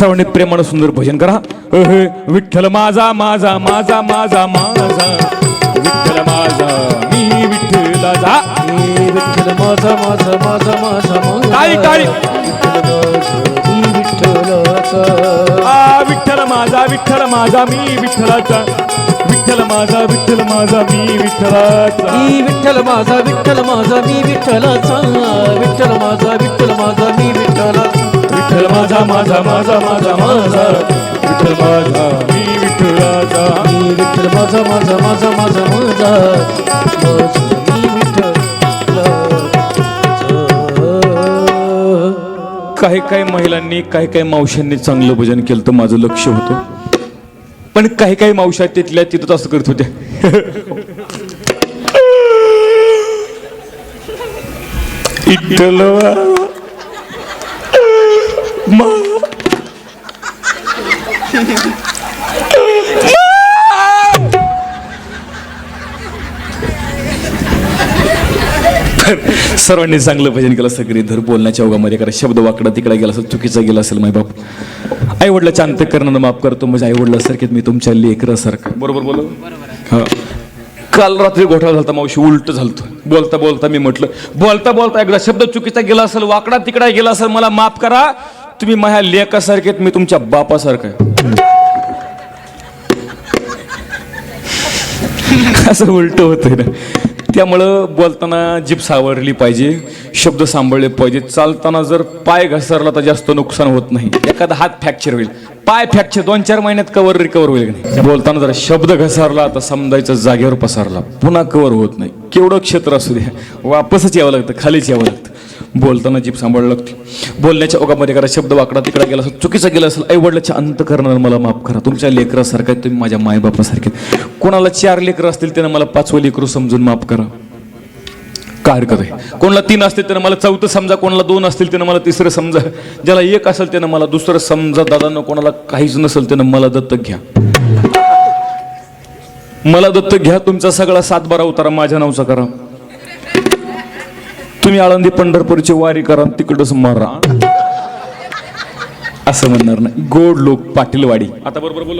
सर्वांनी प्रेमानं सुंदर भजन करा. विठ्ठल माझा माझा माझा माझा माझा. विठ्ठल माझा मी विठ्ठलाचा विठ्ठल माझा माझा माझा माझा माझा. टाळी, टाळी. विठ्ठल माझा, विठ्ठल माझा विठ्ठल माझा मी विठ्ठलाचा. विठ्ठल माझा विठ्ठल माझा मी विठ्ठलाचा. मी विठ्ठल माझा विठ्ठल माझा मी विठ्ठलाचा. विठ्ठल माझा माझा माझा माझा माझा. माझा विठ्ठल माझा मी विठ्ठलाचा मी विठ्ठल माझा माझा माझा माझा माझा. माझा मी विठ्ठलाचा काही काही महिलांनी काही काही मावशांनी चांगलं भजन केलं तर माझं लक्ष होतं. पण काही काही मावशा तिथल्या तिथंच असं करत होत्या. इटल सर्वांनी चांगलं भजन केलं सगळी धर बोलण्याच्या ओघामध्ये करा शब्द वाकडा तिकडे गेला असेल चुकीचा गेला असेल माय बाप. आई वडिलाच्या अंतकरणानं माफ करतो म्हणजे आई वडिलासारखेच मी तुमच्या लेकरासारखं. बरोबर बोल. हा. काल रात्री घोटाळा झालता मावशी उलट झालतो. बोलता बोलता मी म्हटलं बोलता बोलता एकदा शब्द चुकीचा गेला असेल वाकडा तिकडा गेला असेल मला माफ करा. तुम्ही माझ्या लेकासारखेत मी तुमच्या बापासारखं आहे. असं उलट होतंय ना. त्यामुळं बोलताना जीप सावरली पाहिजे शब्द सांभाळले पाहिजे. चालताना जर पाय घसरला तर जास्त नुकसान होत नाही. एखादा हात फ्रॅक्चर होईल. पाय फ्रॅक्चर दोन चार महिन्यात कवर रिकवर होईल नाही? बोलताना जर शब्द घसरला तर समजायचं जागेवर पसरला. पुन्हा कवर होत नाही. केवढं क्षेत्र असू द्या. वापसच यावं लागतं खालीच यावं लागतं. बोलताना जीभ सांभाळावं लागते. बोलण्याच्या ओघामध्ये करा शब्द वाकडा तिकडा गेला असेल चुकीचा गेला असेल आई वडिलाच्या अंत करणार मला माफ करा. तुमच्या लेकरासारखं आहे, तुम्ही माझ्या मायबापासारखे कोणाला चार लेकरं असतील त्यानं मला पाचवं लेकरू समजून माफ करा. काय हरकत आहे? कोणाला तीन असतील त्यानं मला चौथं समजा कोणाला दोन असतील त्यानं मला तिसरं समजा. ज्याला एक असेल त्यानं मला दुसरं समजा दादानं कोणाला काहीच नसेल त्यानं मला दत्तक घ्या. मला दत्तक घ्या तुमचा सगळा सातबारा उतारा माझ्या नावचा करा. तुम्ही आळंदी पंढरपूरची वारी करा तिकडच मारा. असं म्हणणार नाही. गोड लोक पाटीलवाडी. आता बरोबर बोल